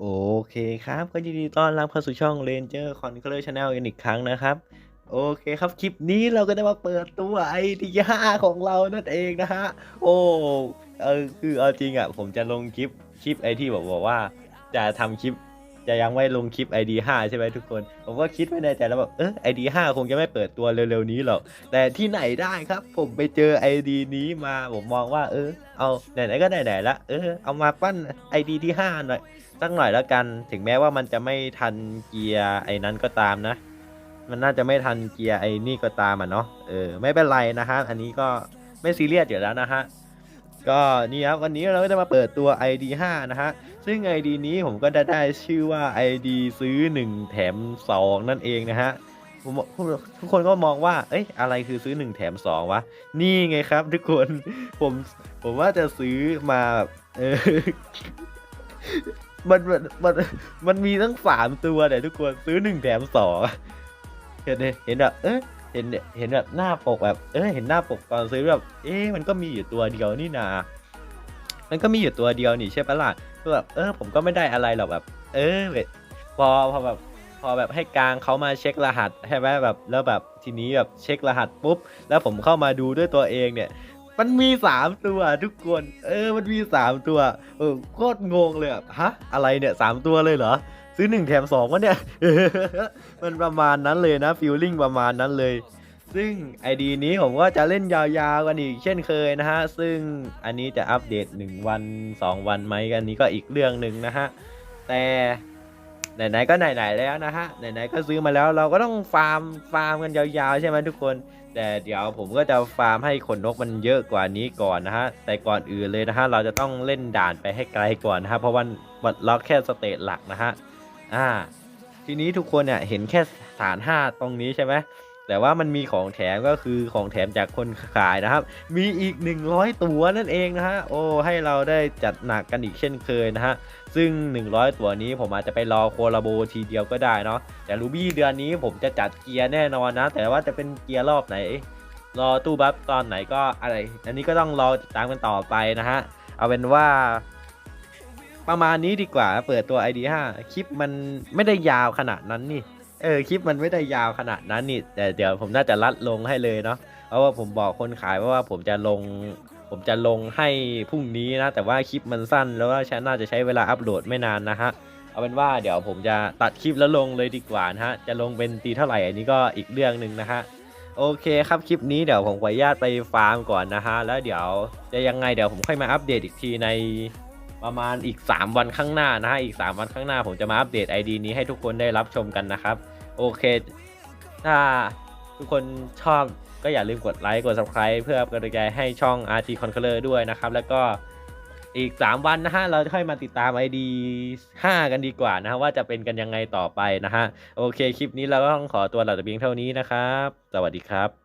โอเคครับ ก็ยินดีต้อนรับเข้าสู่ช่อง Ranger Conqueror Channel กันอีกครั้งนะครับ โอเคครับ คลิปนี้เราก็ได้มาเปิดตัวไอทีห้าของเรานั่นเองนะฮะ โอ้เออคือเอาจริงอะ ผมจะลงคลิป คลิปไอที่บอกบอกว่า จะทำคลิป จะยังไม่ลงคลิป ID 5 ใช่ไหมทุกคน ผมก็คิดไว้ในใจแล้วแบบเออ ID 5 คงจะไม่เปิดตัวเร็วๆนี้หรอก แต่ที่ไหนได้ครับ ผมไปเจอ ID นี้มาผมมองว่า เออ เอาไหนๆก็ไหนๆละเออเอามาปั้น ID ที่5หน่อยสักหน่อยแล้วกัน ถึงแม้ว่ามันจะไม่ทันเกียร์ไอ้นั้นก็ตามนะ มันน่าจะไม่ทันเกียร์ไอ้นี่ก็ตามอะเนาะเออไม่เป็นไรนะฮะอันนี้ก็ไม่ซีเรียสอยู่แล้วนะฮะ ก็นี่ครับวันนี้เราก็จะมาเปิดตัว ID 5 นะฮะ ซึ่ง ID นี้ผมก็ได้ได้ชื่อว่า ID ซื้อ 1 แถม 2 นั่นเองนะฮะผมทุกคนก็มองว่า เอ้ย อะไรคือซื้อ 1 แถม 2 วะ นี่ไงครับทุกคน ผม ผมว่าจะซื้อมาแบบเออมันมัน มัน มันมีทั้งสามตัวเนี่ยทุกคนซื้อหนึ่งแถมสองเห็นเห็นแบบเออ เห็นเห็นแบบหน้าปกแบบ เออเห็นหน้าปกตอนซื้อแบบ เอ๊ะมันก็มีอยู่ตัวเดียวนี่นา มันก็มีอยู่ตัวเดียวนี่ใช่ปะล่ะก็แบบเออ ผมก็ไม่ได้อะไรหรอกแบบ เออแบบพอพอแบบพอแบบให้กลางเขามาเช็ครหัสใช่ไหมแบบแล้วแบบทีนี้แบบเช็ครหัสปุ๊บ แล้วผมเข้ามาดูด้วยตัวเองเนี่ย มันมีสามตัวทุกคน เออ มันมีสามตัวเออโคตรงงเลยอะฮะอะไรเนี่ยสามตัวเลยเหรอ ซื้อหนึ่งแถมสองวะเนี่ย มันประมาณนั้นเลยนะฟิลลิ่งประมาณนั้นเลย ซึ่งไอดีนี้ผมก็จะเล่นยาวๆกันอีกเช่นเคยนะฮะ ซึ่งอันนี้จะอัปเดต 1 วัน 2 วันไหมกันนี้ก็อีกเรื่องหนึ่งนะฮะ แต่ไหนๆก็ไหนๆแล้วนะฮะ ไหนๆก็ซื้อมาแล้วเราก็ต้องฟาร์มฟาร์มกันยาวๆ ใช่ไหมทุกคน แต่เดี๋ยวผมก็จะฟาร์มให้ขนนกมันเยอะกว่านี้ก่อนนะฮะ แต่ก่อนอื่นเลยนะฮะ เราจะต้องเล่นด่านไปให้ไกลก่อนนะฮะ เพราะว่าบดล็อกแค่สเตจหลักนะฮะ อ่า ทีนี้ทุกคนเนี่ยเห็นแค่ฐาน5ตรงนี้ใช่ไหมแต่ว่ามันมีของแถมก็คือของแถมจากคนขายนะครับ มีอีก 100 ตัวนั่นเองนะฮะ โอ้ ให้เราได้จัดหนักกันอีกเช่นเคยนะฮะ ซึ่ง 100 ตัวนี้ผมอาจจะไปรอโคลาโบทีเดียวก็ได้เนาะ แต่รูบี้เดือนนี้ผมจะจัดเกียร์แน่นอนนะ แต่ว่าจะเป็นเกียร์รอบไหน รอตู้บัฟตอนไหนก็อะไร อันนี้ก็ต้องรอติดตามกันต่อไปนะฮะ เอาเป็นว่า ประมาณนี้ดีกว่า เปิดตัว ID 5 คลิปมันไม่ได้ยาวขนาดนั้นนี่ เออคลิปมันไม่ได้ยาวขนาดนั้นนี่ แต่เดี๋ยวผมน่าจะรัดลงให้เลยเนาะ เพราะว่าผมบอกคนขายว่าผมจะลง ผมจะลงให้พรุ่งนี้นะ แต่ว่าคลิปมันสั้น แล้วว่าฉันน่าจะใช้เวลาอัปโหลดไม่นานนะฮะ เอาเป็นว่าเดี๋ยวผมจะตัดคลิปแล้วลงเลยดีกว่านะฮะ จะลงเป็นตีเท่าไหร่อันนี้ก็อีกเรื่องหนึ่งนะฮะโอเคครับคลิปนี้เดี๋ยวผมขออนุญาตไปฟาร์มก่อนนะฮะ แล้วเดี๋ยวจะยังไงเดี๋ยวผมค่อยมาอัปเดตอีกทีใน ประมาณอีก 3 วันข้างหน้านะฮะอีก 3 วันข้างหน้าผมจะมาอัปเดต ID นี้ให้ทุกคนได้รับชมกันนะครับ โอเค ถ้าทุกคนชอบก็อย่าลืมกดไลค์กด subscribe เพื่อเป็นกำลังใจให้ช่อง RT Conqueror ด้วยนะครับ แล้วก็อีก 3 วันนะฮะ เราค่อยมาติดตาม ID 5 กันดีกว่านะฮะ ว่าจะเป็นกันยังไงต่อไปนะฮะ โอเค คลิปนี้เราก็ต้องขอตัวลาแต่เพียงเท่านี้นะครับ สวัสดีครับ